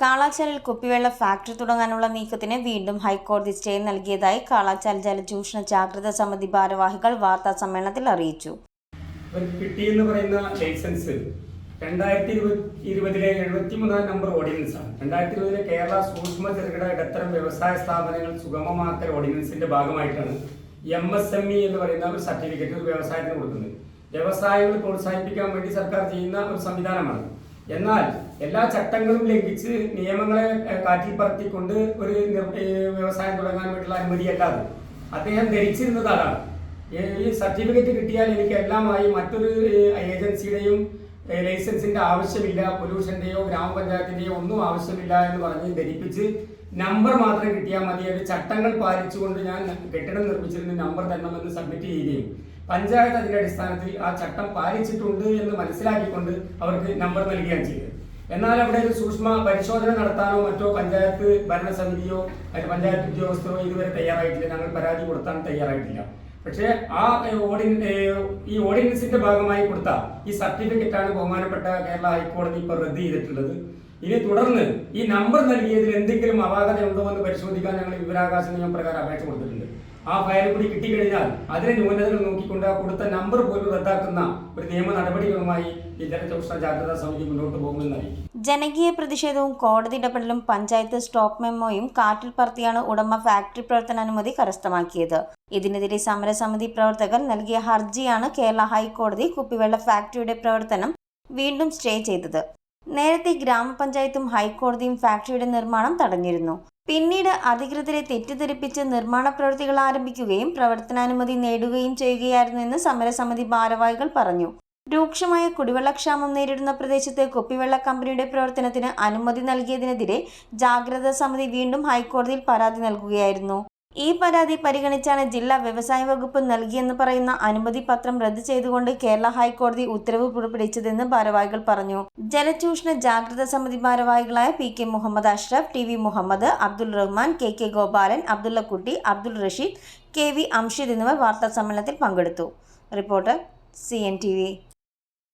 കാളാച്ചാലിൽ കുപ്പിവെള്ള factory തുടങ്ങാനുള്ള നീക്കത്തിന് വീണ്ടും ഹൈക്കോടതി സ്റ്റേ നൽകിയതായി കാളാച്ചാൽ ജലചൂഷണ ജാഗ്രതാ സമിതി ഭാരവാഹികൾ വാർത്താ സമ്മേളനത്തിൽ അറിയിച്ചു. ഒരു കിട്ടിയെന്ന് പറയുന്ന ലൈസൻസ് രണ്ടായിരത്തി ഇരുപതിലെ എഴുപത്തിമൂന്നാം നമ്പർ ഓർഡിനൻസ് ആണ് രണ്ടായിരത്തി ഇരുപതിലെ കേരള സൂക്ഷ്മ ചെറുകിട ഇടത്തരം വ്യവസായ സ്ഥാപനങ്ങൾ സുഗമമാക്കൽ ഓർഡിനൻസിന്റെ ഭാഗമായിട്ടാണ് എം എസ് എം ഇ എന്ന് പറയുന്ന ഒരു സർട്ടിഫിക്കറ്റ് വ്യവസായത്തിന് കൊടുക്കുന്നത്. വ്യവസായങ്ങൾ പ്രോത്സാഹിപ്പിക്കാൻ വേണ്ടി സർക്കാർ ചെയ്യുന്ന ഒരു സംവിധാനമാണ്. എന്നാൽ എല്ലാ ചട്ടങ്ങളും ലംഘിച്ച് നിയമങ്ങളെ കാറ്റിപ്പറത്തിക്കൊണ്ട് ഒരു വ്യവസായം തുടങ്ങാൻ വേണ്ടിയുള്ള അനുമതിയല്ലാതെ അദ്ദേഹം ധരിച്ചിരുന്നത് അതാണ് ഈ- സർട്ടിഫിക്കറ്റ് കിട്ടിയാൽ എനിക്ക് എല്ലാമായി മറ്റൊരു ഏജൻസിയുടെയും ലൈസൻസിന്റെ ആവശ്യമില്ല പൊല്യൂഷന്റെയോ ഗ്രാമപഞ്ചായത്തിന്റെയോ ഒന്നും ആവശ്യമില്ല എന്ന് പറഞ്ഞ് ധരിപ്പിച്ച് നമ്പർ മാത്രം കിട്ടിയാൽ മതി. അത് ചട്ടങ്ങൾ പാലിച്ചുകൊണ്ട് ഞാൻ കെട്ടിടം നിർമ്മിച്ചിരുന്ന നമ്പർ തരണമെന്ന് സബ്മിറ്റ് ചെയ്യുകയും പഞ്ചായത്ത് അതിന്റെ അടിസ്ഥാനത്തിൽ ആ ചട്ടം പാലിച്ചിട്ടുണ്ട് എന്ന് മനസ്സിലാക്കിക്കൊണ്ട് അവർക്ക് നമ്പർ നൽകുകയാണ് ചെയ്തത്. എന്നാൽ അവിടെ ഒരു സൂക്ഷ്മ പരിശോധന നടത്താനോ മറ്റോ പഞ്ചായത്ത് ഭരണസമിതിയോ അല്ലെങ്കിൽ പഞ്ചായത്ത് ഉദ്യോഗസ്ഥരോ ഇതുവരെ തയ്യാറായിട്ടില്ല. ഞങ്ങൾ പരാതി കൊടുത്താൻ തയ്യാറായിട്ടില്ല. പക്ഷേ ആ ഓർഡിൻ ഈ ഓർഡിനൻസിന്റെ ഭാഗമായി കൊടുത്ത ഈ സർട്ടിഫിക്കറ്റാണ് ബഹുമാനപ്പെട്ട കേരള ഹൈക്കോടതി ഇപ്പോൾ റദ്ദ് ചെയ്തിട്ടുള്ളത്. ഇനി തുടർന്ന് ഈ നമ്പർ നൽകിയതിൽ എന്തെങ്കിലും അപാകത ഉണ്ടോ എന്ന് പരിശോധിക്കാൻ ഞങ്ങൾ വിവരാവകാശ നിയമപ്രകാരം അപേക്ഷ കൊടുത്തിട്ടുണ്ട്. ആ ഫയൽ കൂടി കിട്ടിക്കഴിഞ്ഞാൽ അതിനെ ന്യൂനതകൾ നോക്കിക്കൊണ്ട് കൊടുത്ത നമ്പർ പോലും റദ്ദാക്കുന്ന ഒരു നിയമ നടപടികളുമായി സമിതി മുന്നോട്ട് ജനകീയ പ്രതിഷേധവും കോടതി ഇടപെടലും പഞ്ചായത്ത് സ്റ്റോപ്പ് മെമ്മോയും കാറ്റിൽ പറത്തിയാണ് ഉടമ ഫാക്ടറി പ്രവർത്തനാനുമതി കരസ്ഥമാക്കിയത്. ഇതിനെതിരെ സമരസമിതി പ്രവർത്തകർ നൽകിയ ഹർജിയാണ് കേരള ഹൈക്കോടതി കുപ്പിവെള്ള ഫാക്ടറിയുടെ പ്രവർത്തനം വീണ്ടും സ്റ്റേ ചെയ്തത്. നേരത്തെ ഗ്രാമപഞ്ചായത്തും ഹൈക്കോടതിയും ഫാക്ടറിയുടെ നിർമ്മാണം തടഞ്ഞിരുന്നു. പിന്നീട് അധികൃതരെ തെറ്റിദ്ധരിപ്പിച്ച് നിർമ്മാണ പ്രവൃത്തികൾ ആരംഭിക്കുകയും പ്രവർത്തനാനുമതി നേടുകയും ചെയ്യുകയായിരുന്നു എന്ന് സമരസമിതി ഭാരവാഹികൾ പറഞ്ഞു. രൂക്ഷമായ കുടിവെള്ളക്ഷാമം നേരിടുന്ന പ്രദേശത്ത് കുപ്പിവെള്ള കമ്പനിയുടെ പ്രവർത്തനത്തിന് അനുമതി നൽകിയതിനെതിരെ ജാഗ്രതാ സമിതി വീണ്ടും ഹൈക്കോടതിയിൽ പരാതി നൽകുകയായിരുന്നു. ഈ പരാതി പരിഗണിച്ചാണ് ജില്ലാ വ്യവസായ വകുപ്പ് നൽകിയെന്ന് പറയുന്ന അനുമതി പത്രം റദ്ദു ചെയ്തുകൊണ്ട് കേരള ഹൈക്കോടതി ഉത്തരവ് പുറപ്പെടുവിച്ചതെന്ന് ഭാരവാഹികൾ പറഞ്ഞു. ജലചൂഷണ ജാഗ്രത സമിതി ഭാരവാഹികളായ P K Muhammad Ashraf T V Muhammad Abdul Rahman K K Gopalan Abdullakutty Abdul Rasheed K V Amshid എന്നിവർ വാർത്താ സമ്മേളനത്തിൽ പങ്കെടുത്തു. Reporter C N T V.